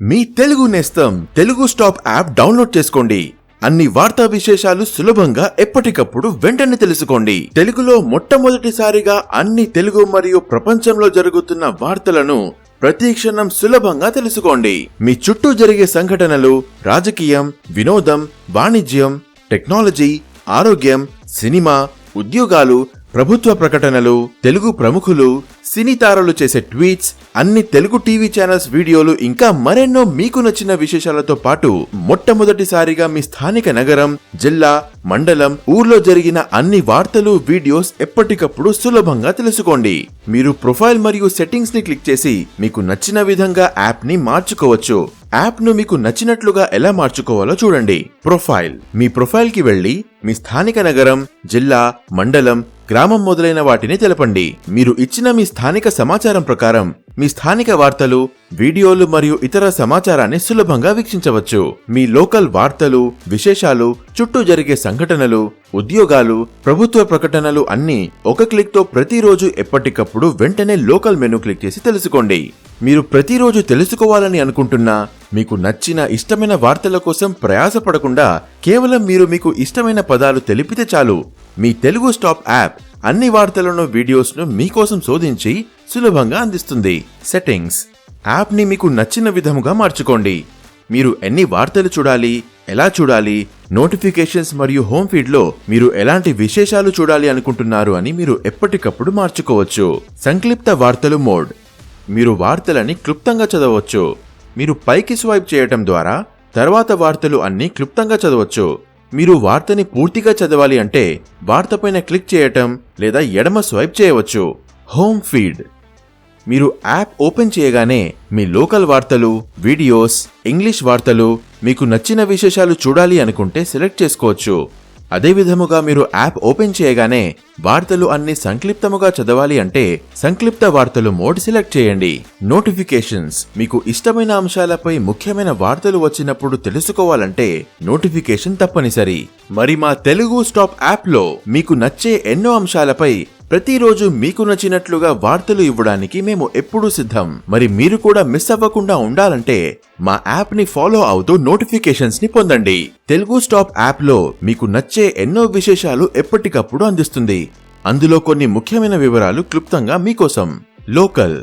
మీ తెలుగు నేస్తం Telugu stop app download చేసుకోండి. అన్ని వార్తా విశేషాలు సులభంగా ఎప్పటికప్పుడు వెంటనే తెలుసుకోండి. తెలుగులో మొట్టమొదటిసారిగా అన్ని తెలుగు మరియు ప్రపంచంలో జరుగుతున్న వార్తలను ప్రతిక్షణం సులభంగా తెలుసుకోండి. మీ చుట్టూ జరిగే సంఘటనలు రాజకీయం వినోదం వాణిజ్యం టెక్నాలజీ ఆరోగ్యం సినిమా ఉద్యోగాలు ప్రభుత్వ ప్రకటనలు తెలుగు ప్రముఖులు సినీ తారలు చేసే ట్వీట్స్ అన్ని తెలుగు టీవీ ఛానల్స్ వీడియోలు ఇంకా మరెన్నో మీకు నచ్చిన విశేషాలతో పాటు మొట్టమొదటిసారిగా మీ స్థానిక నగరం జిల్లా మండలం ఊర్లో జరిగిన అన్ని వార్తలు వీడియోస్ ఎప్పటికప్పుడు సులభంగా తెలుసుకోండి. మీరు ప్రొఫైల్ మరియు సెట్టింగ్స్ని క్లిక్ చేసి మీకు నచ్చిన విధంగా యాప్ని మార్చుకోవచ్చు. యాప్ను మీకు నచ్చినట్లుగా ఎలా మార్చుకోవాలో చూడండి. ప్రొఫైల్. మీ ప్రొఫైల్కి వెళ్ళి మీ స్థానిక నగరం జిల్లా మండలం గ్రామం మొదలైన వాటిని తెలపండి. మీరు ఇచ్చిన మీ స్థానిక సమాచారం ప్రకారం మీ స్థానిక వార్తలు వీడియోలు మరియు ఇతర సమాచారాన్ని సులభంగా వీక్షించవచ్చు. మీ లోకల్ వార్తలు విశేషాలు చుట్టూ జరిగే సంఘటనలు ఉద్యోగాలు ప్రభుత్వ ప్రకటనలు అన్నీ ఒక క్లిక్తో ప్రతిరోజు ఎప్పటికప్పుడు వెంటనే లోకల్ మెనూ క్లిక్ చేసి తెలుసుకోండి. మీరు ప్రతిరోజు తెలుసుకోవాలని అనుకుంటున్నా మీకు నచ్చిన ఇష్టమైన వార్తల కోసం ప్రయాసపడకుండా కేవలం మీరు మీకు ఇష్టమైన పదాలు తెలిపితే చాలు. మీ తెలుగు స్టాప్ యాప్ అన్ని వార్తలను వీడియోస్ను మీకోసం శోధించి సులభంగా అందిస్తుంది. సెట్టింగ్స్ యాప్ని మీకు నచ్చిన విధముగా మార్చుకోండి. మీరు ఎన్ని వార్తలు చూడాలి ఎలా చూడాలి నోటిఫికేషన్స్ మరియు హోమ్ ఫీడ్లో మీరు ఎలాంటి విశేషాలు చూడాలి అనుకుంటున్నారు అని మీరు ఎప్పటికప్పుడు మార్చుకోవచ్చు. సంక్లిప్త వార్తలు మోడ్. మీరు వార్తలని క్లుప్తంగా చదవచ్చు. మీరు పైకి స్వైప్ చేయటం ద్వారా తర్వాత వార్తలు అన్నీ క్లుప్తంగా చదవచ్చు. మీరు వార్తని పూర్తిగా చదవాలి అంటే వార్తపైన క్లిక్ చేయటం లేదా ఎడమ స్వైప్ చేయవచ్చు. హోమ్ ఫీడ్ మీరు యాప్ ఓపెన్ చేయగానే మీ లోకల్ వార్తలు వీడియోస్ ఇంగ్లీష్ వార్తలు మీకు నచ్చిన విశేషాలు చూడాలి అనుకుంటే సెలెక్ట్ చేసుకోవచ్చు. అదే విధముగా మీరు యాప్ ఓపెన్ చేయగానే వార్తలు అన్ని సంక్లిప్తముగా చదవాలి అంటే సంక్లిప్త వార్తలు మోడ్ సెలెక్ట్ చేయండి. నోటిఫికేషన్స్. మీకు ఇష్టమైన అంశాలపై ముఖ్యమైన వార్తలు వచ్చినప్పుడు తెలుసుకోవాలంటే నోటిఫికేషన్ తప్పనిసరి. మరి మా తెలుగు స్టాప్ యాప్లో మీకు నచ్చే ఎన్నో అంశాలపై ప్రతిరోజు మీకు నచ్చినట్లుగా వార్తలు ఇవ్వడానికి మేము ఎప్పుడూ సిద్ధం. మరి మీరు కూడా మిస్ అవ్వకుండా ఉండాలంటే మా యాప్ని ఫాలో అవుతూ నోటిఫికేషన్స్ని పొందండి. తెలుగు స్టాప్ యాప్లో మీకు నచ్చే ఎన్నో విశేషాలు ఎప్పటికప్పుడు అందిస్తుంది. అందులో కొన్ని ముఖ్యమైన వివరాలు క్లుప్తంగా మీకోసం. లోకల్.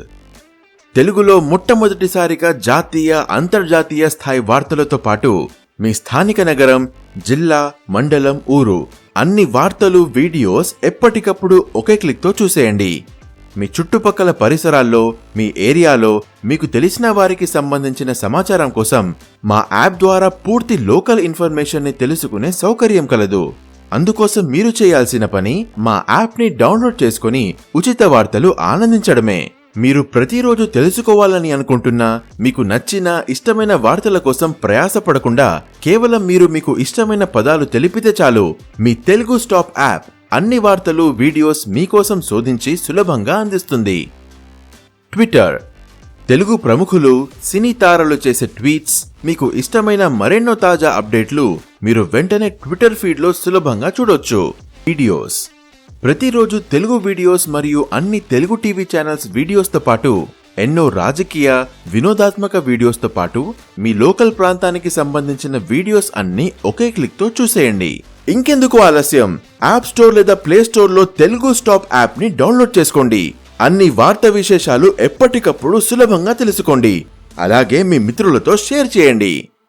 తెలుగులో మొట్టమొదటిసారిగా జాతీయ అంతర్జాతీయ స్థాయి వార్తలతో పాటు మీ స్థానిక నగరం జిల్లా మండలం ఊరు. అన్ని వార్తలు వీడియోస్ ఎప్పటికప్పుడు ఒకే క్లిక్తో చూసేయండి. మీ చుట్టుపక్కల పరిసరాల్లో మీ ఏరియాలో మీకు తెలిసిన వారికి సంబంధించిన సమాచారం కోసం మా యాప్ ద్వారా పూర్తి లోకల్ ఇన్ఫర్మేషన్ని తెలుసుకునే సౌకర్యం కలదు. అందుకోసం మీరు చేయాల్సిన పని మా యాప్ని డౌన్లోడ్ చేసుకుని ఉచిత వార్తలు ఆనందించడమే. మీరు ప్రతిరోజు తెలుసుకోవాలని అనుకుంటున్నా మీకు నచ్చిన ఇష్టమైన వార్తల కోసం ప్రయాసపడకుండా కేవలం మీరు మీకు ఇష్టమైన పదాలు తెలిపితే చాలు. మీ తెలుగు స్టాప్ యాప్ అన్ని వార్తలు వీడియోస్ మీకోసం శోధించి సులభంగా అందిస్తుంది. ట్విట్టర్. తెలుగు ప్రముఖులు సినీ తారలు చేసే ట్వీట్స్ మీకు ఇష్టమైన మరెన్నో తాజా అప్డేట్లు మీరు వెంటనే ట్విట్టర్ ఫీడ్లో సులభంగా చూడొచ్చు. వీడియోస్. ప్రతిరోజు తెలుగు వీడియోస్ మరియు అన్ని తెలుగు టీవీ ఛానల్స్ వీడియోస్తో పాటు ఎన్నో రాజకీయ వినోదాత్మక వీడియోస్తో పాటు మీ లోకల్ ప్రాంతానికి సంబంధించిన వీడియోస్ అన్ని ఒకే క్లిక్తో చూసేయండి. ఇంకెందుకు ఆలస్యం? యాప్ స్టోర్ లేదా ప్లే స్టోర్లో తెలుగు స్టాప్ యాప్ని డౌన్లోడ్ చేసుకోండి. అన్ని వార్త విశేషాలు ఎప్పటికప్పుడు సులభంగా తెలుసుకోండి. అలాగే మీ మిత్రులతో షేర్ చేయండి.